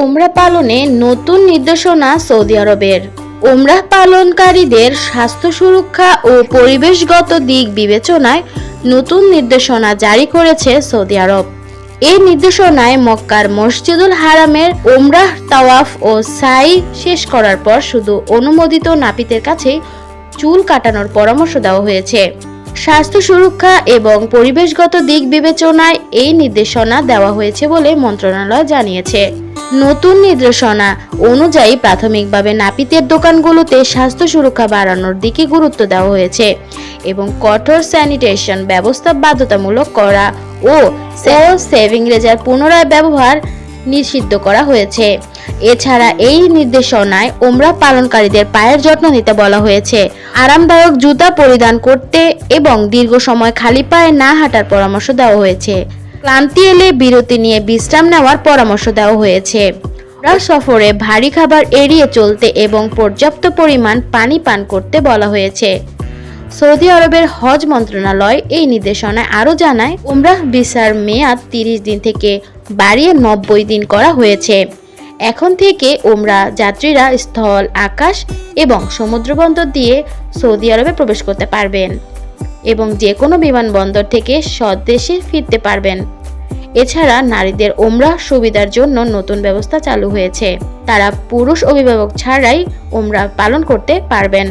ওমরা পালনে নতুন নির্দেশনা সৌদি আরবের। ওমরাহ পালনকারীদের স্বাস্থ্য সুরক্ষা ও পরিবেশগত দিক বিবেচনায় নতুন নির্দেশনা জারি করেছে সৌদি আরব। এই নির্দেশনায় মক্কার মসজিদুল হারামের ওমরাহ তাওয়াফ ও সাই শেষ করার পর শুধু অনুমোদিত নাপিতের কাছেই চুল কাটানোর পরামর্শ দেওয়া হয়েছে। স্বাস্থ্য সুরক্ষা এবং পরিবেশগত দিক বিবেচনায় এই নির্দেশনা দেওয়া হয়েছে বলে মন্ত্রণালয় জানিয়েছে। নতুন নির্দেশনা অনুযায়ী প্রাথমিকভাবে নাপিতের দোকানগুলোতে স্বাস্থ্য সুরক্ষা বাড়ানোর দিকে গুরুত্ব দেওয়া হয়েছে এবং কঠোর স্যানিটেশন ব্যবস্থা বাধ্যতামূলক করা ও সেল সেভিং রেজার পুনরায় ব্যবহার নিষিদ্ধ করা হয়েছে। এছাড়া এই নির্দেশনায় ওমরা পালনকারীদের পায়ের যত্ন নিতে বলা হয়েছে। আরামদায়ক জুতা পরিধান করতে এবং দীর্ঘ সময় খালি পায়ে না হাঁটার পরামর্শ দেওয়া হয়েছে। ক্লান্তি এলে বিরতি নিয়ে বিশ্রাম নেওয়ার পরামর্শ দেওয়া হয়েছে। সফরে ভারী খাবার এড়িয়ে চলতে এবং পর্যাপ্ত পরিমাণ পানি পান করতে বলা হয়েছে। সৌদি আরবের হজ মন্ত্রণালয় এই নির্দেশনায় আরও জানায়, উমরাহ ভিসার মেয়াদ তিরিশ দিন থেকে বাড়িয়ে নব্বই দিন করা হয়েছে। এখন থেকে ওমরা যাত্রীরা স্থল, আকাশ এবং সমুদ্রবন্দর দিয়ে সৌদি আরবে প্রবেশ করতে পারবেন এবং যে কোনো বিমানবন্দর থেকে স্বদেশে ফিরতে পারবেন। এছাড়া নারীদের ওমরা সুবিধার জন্য নতুন ব্যবস্থা চালু হয়েছে। তারা পুরুষ অভিভাবক ছাড়াই ওমরা পালন করতে পারবেন।